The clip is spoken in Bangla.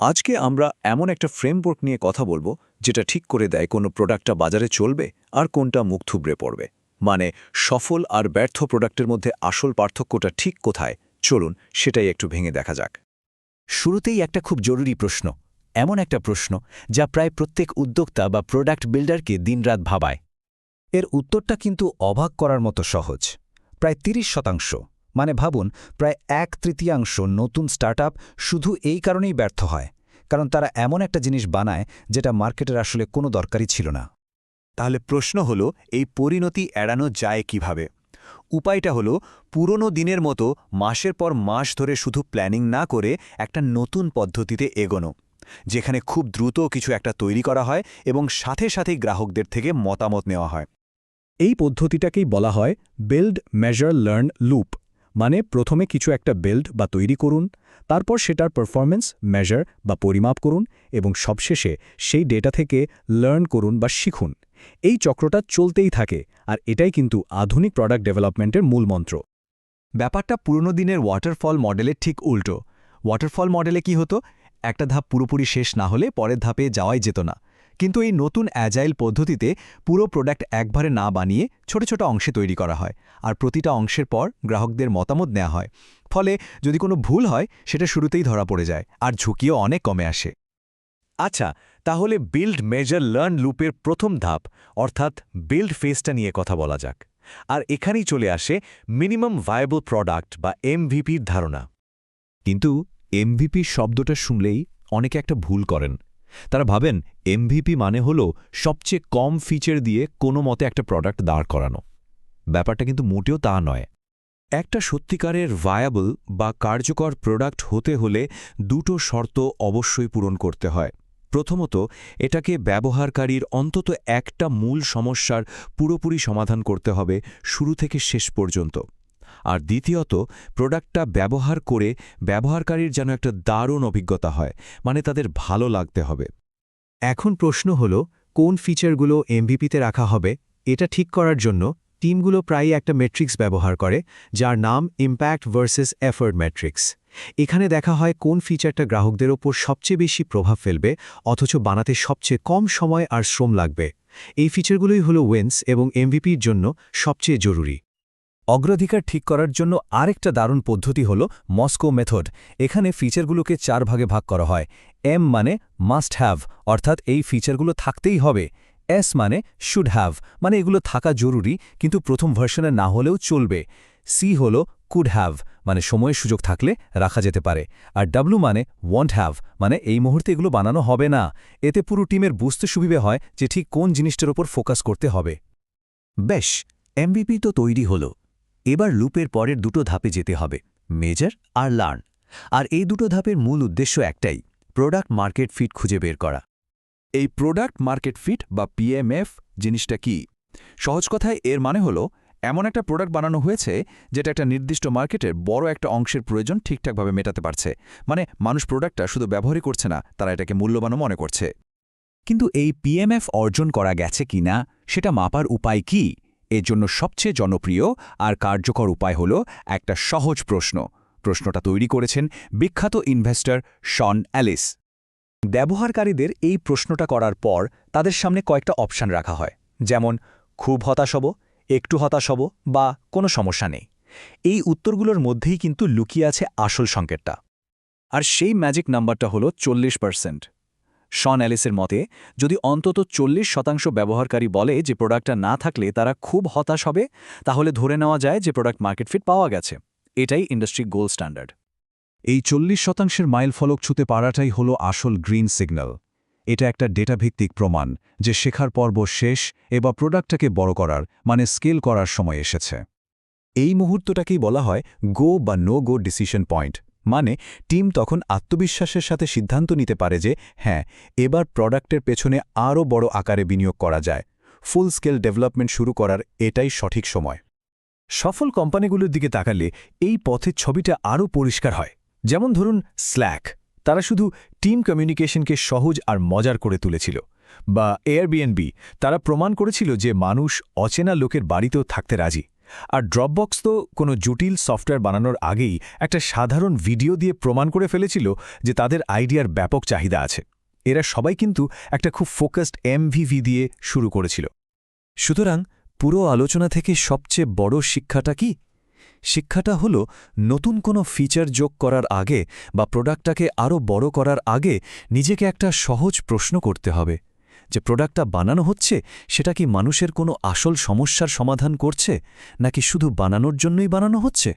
আজকে আমরা এমন একটা ফ্রেমওয়ার্ক নিয়ে কথা বলব, যেটা ঠিক করে দেয় কোনো প্রোডাক্টটা বাজারে চলবে আর কোনটা মুখ থুবড়ে পড়বে। মানে সফল আর ব্যর্থ প্রোডাক্টের মধ্যে আসল পার্থক্যটা ঠিক কোথায়? চলুন সেটাই একটু ভেঙে দেখা যাক। শুরুতেই একটা খুব জরুরি প্রশ্ন, এমন একটা প্রশ্ন যা প্রায় প্রত্যেক উদ্যোক্তা বা প্রোডাক্ট বিল্ডারকে দিনরাত ভাবায়। এর উত্তরটা কিন্তু অবাক করার মতো সহজ, প্রায় ৩০ শতাংশ। মানে ভাবুন প্রায় এক তৃতীয়াংশ নতুন স্টার্টআপ শুধু এই কারণেই ব্যর্থ হয় কারণ তারা এমন একটা জিনিস বানায় যেটা মার্কেটের আসলে কোনো দরকারই ছিল না। তাহলে প্রশ্ন হল এই পরিণতি এড়ানো যায় কীভাবে? উপায়টা হলো পুরনো দিনের মতো মাসের পর মাস ধরে শুধু প্ল্যানিং না করে একটা নতুন পদ্ধতিতে এগোনো যেখানে খুব দ্রুত কিছু একটা তৈরি করা হয় এবং সাথে সাথেই গ্রাহকদের থেকে মতামত নেওয়া হয়। এই পদ্ধতিটাকেই বলা হয় বিল্ড মেজার লার্ন লুপ মানে প্রথমে কিছু একটা বিল্ড বা তৈরি করুন, তারপর সেটার পারফরম্যান্স মেজার বা পরিমাপ করুন এবং সবশেষে সেই ডেটা থেকে লার্ন করুন বা শিখুন। এই চক্রটা চলতেই থাকে আর এটাই কিন্তু আধুনিক প্রোডাক্ট ডেভেলপমেন্টের মূল মন্ত্র। ব্যাপারটা পুরনো দিনের ওয়াটারফল মডেলের ঠিক উল্টো। ওয়াটারফল মডেলে কি হতো? একটা ধাপ পুরোপুরি শেষ না হলে পরের ধাপে যাওয়াই যেত না। কিন্তু এই নতুন অ্যাজাইল পদ্ধতিতে পুরো প্রোডাক্ট একবারে না বানিয়ে ছোট ছোট অংশে তৈরি করা হয় আর প্রতিটা অংশের পর গ্রাহকদের মতামত নেওয়া হয়। ফলে যদি কোনো ভুল হয়, সেটা শুরুতেই ধরা পড়ে যায় আর ঝুঁকিও অনেক কমে আসে। আচ্ছা তাহলে বিল্ড মেজার লার্ন লুপের প্রথম ধাপ, অর্থাৎ বিল্ড ফেজটা নিয়ে কথা বলা যাক। আর এখানেই চলে আসে মিনিমাম ভায়াবল প্রোডাক্ট বা এমভিপির ধারণা। কিন্তু এমভিপি শব্দটা শুনলেই অনেকে একটা ভুল করেন। তারা ভাবেন এমভিপি মানে হল সবচেয়ে কম ফিচার দিয়ে কোনো মতে একটা প্রোডাক্ট দাঁড় করানো। ব্যাপারটা কিন্তু মোটেও তা নয়। একটা সত্যিকারের ভায়াবল বা কার্যকর প্রোডাক্ট হতে হলে দুটো শর্ত অবশ্যই পূরণ করতে হয়। প্রথমত, এটাকে ব্যবহারকারীর অন্তত একটা মূল সমস্যার পুরোপুরি সমাধান করতে হবে শুরু থেকে শেষ পর্যন্ত। আর দ্বিতীয়ত প্রোডাক্টটা ব্যবহার করে ব্যবহারকারীর যেন একটা দারুণ অভিজ্ঞতা হয় মানে তাদের ভালো লাগতে হবে। এখন প্রশ্ন হল, কোন ফিচারগুলো এমভিপিতে রাখা হবে? এটা ঠিক করার জন্য টিমগুলো প্রায়ই একটা মেট্রিক্স ব্যবহার করে, যার নাম ইম্প্যাক্ট ভার্সেস এফোর্ড ম্যাট্রিক্স এখানে দেখা হয় কোন ফিচারটা গ্রাহকদের ওপর সবচেয়ে বেশি প্রভাব ফেলবে, অথচ বানাতে সবচেয়ে কম সময় আর শ্রম লাগবে। এই ফিচারগুলোই হলো ওয়েন্স এবং এমভিপির জন্য সবচেয়ে জরুরি। অগ্রাধিকার ঠিক করার জন্য আরেকটা দারুণ পদ্ধতি হল মস্কো মেথড। এখানে ফিচারগুলোকে চার ভাগে ভাগ করা হয়। এম মানে মাস্ট হ্যাভ, অর্থাৎ এই ফিচারগুলো থাকতেই হবে। এস মানে শুড হ্যাভ মানে এগুলো থাকা জরুরি, কিন্তু প্রথম ভার্সনে না হলেও চলবে। সি হল কুড হ্যাভ মানে সময়ের সুযোগ থাকলে রাখা যেতে পারে। আর ডাব্লু মানে ওয়ান্ট হ্যাভ মানে এই মুহূর্তে এগুলো বানানো হবে না। এতে পুরো টিমের বুঝতে সুবিধে হয় যে ঠিক কোন জিনিসটার ওপর ফোকাস করতে হবে। বেশ এমবিপি তো তৈরি হলো। এবার লুপের পরের দুটো ধাপে যেতে হবে, মেজার আর লার্ন। আর এই দুটো ধাপের মূল উদ্দেশ্য একটাই, প্রোডাক্ট মার্কেট ফিট খুঁজে বের করা। এই প্রোডাক্ট মার্কেট ফিট বা পিএমএফ জিনিসটা কি? সহজ কথায় এর মানে হলো, এমন একটা প্রোডাক্ট বানানো হয়েছে যেটা একটা নির্দিষ্ট মার্কেটের বড় একটা অংশের প্রয়োজন ঠিকঠাকভাবে মেটাতে পারছে। মানে মানুষ প্রোডাক্টটা শুধু ব্যবহারই করছে না, তারা এটাকে মূল্যবানও মনে করছে। কিন্তু এই পিএমএফ অর্জন করা গেছে কিনা, সেটা মাপার উপায় কি? জন্য সবচেয়ে জনপ্রিয় আর কার্যকর উপায় হল একটা সহজ প্রশ্ন। প্রশ্নটা তৈরি করেছেন বিখ্যাত ইনভেস্টর শন অ্যালিস। ব্যবহারকারীদের এই প্রশ্নটা করার পর তাদের সামনে কয়েকটা অপশান রাখা হয়। যেমন, খুব হতাশ হব, একটু হতাশ হব বা কোনো সমস্যা নেই। এই উত্তরগুলোর মধ্যেই কিন্তু লুকিয়ে আছে আসল সংকেতটা। আর সেই ম্যাজিক নাম্বারটা হলো চল্লিশ পার্সেন্ট। শন অ্যালিসের মতে, যদি অন্তত চল্লিশ শতাংশ ব্যবহারকারী বলে যে প্রোডাক্টটা না থাকলে তারা খুব হতাশ হবে, তাহলে ধরে নেওয়া যায় যে প্রোডাক্ট মার্কেট ফিট পাওয়া গেছে। এটাই ইন্ডাস্ট্রি গোল্ড স্ট্যান্ডার্ড। এই চল্লিশ শতাংশের মাইল ফলক ছুতে পারাটাই হলো আসল গ্রিন সিগন্যাল। এটা একটা ডেটাভিত্তিক প্রমাণ যে শেখার পর্ব শেষ এবার প্রোডাক্টটাকে বড় করার মানে স্কেল করার সময় এসেছে। এই মুহূর্তটাকেই বলা হয় গো বা নো গো ডিসিশন পয়েন্ট। মানে টিম তখন আত্মবিশ্বাসের সাথে সিদ্ধান্ত নিতে পারে যে হ্যাঁ এবার প্রোডাক্টের পেছনে আরও বড় আকারে বিনিয়োগ করা যায়। ফুল স্কেল ডেভেলপমেন্ট শুরু করার এটাই সঠিক সময়। সফল কোম্পানিগুলোর দিকে তাকালে এই পথের ছবিটা আরও পরিষ্কার হয়। যেমন ধরুন স্ল্যাক তারা শুধু টিম কমিউনিকেশনকে সহজ আর মজার করে তুলেছিল। বা এয়ারবিএনবি তারা প্রমাণ করেছিল যে মানুষ অচেনা লোকের বাড়িতেও থাকতে রাজি। আর ড্রপবক্স তো কোনো জটিল সফটওয়্যার বানানোর আগেই একটা সাধারণ ভিডিও দিয়ে প্রমাণ করে ফেলেছিল যে তাদের আইডিয়ার ব্যাপক চাহিদা আছে। এরা সবাই কিন্তু একটা খুব ফোকাসড এমভিভি দিয়ে শুরু করেছিল। সুতরাং পুরো আলোচনা থেকে সবচেয়ে বড় শিক্ষাটা কি? শিক্ষাটা হলো নতুন কোনো ফিচার যোগ করার আগে বা প্রোডাক্টটাকে আরও বড় করার আগে নিজেকে একটা সহজ প্রশ্ন করতে হবে। যে প্রোডাক্টটা বানানো হচ্ছে, সেটা কি মানুষের কোনো আসল সমস্যার সমাধান করছে, নাকি শুধু বানানোর জন্যই বানানো হচ্ছে?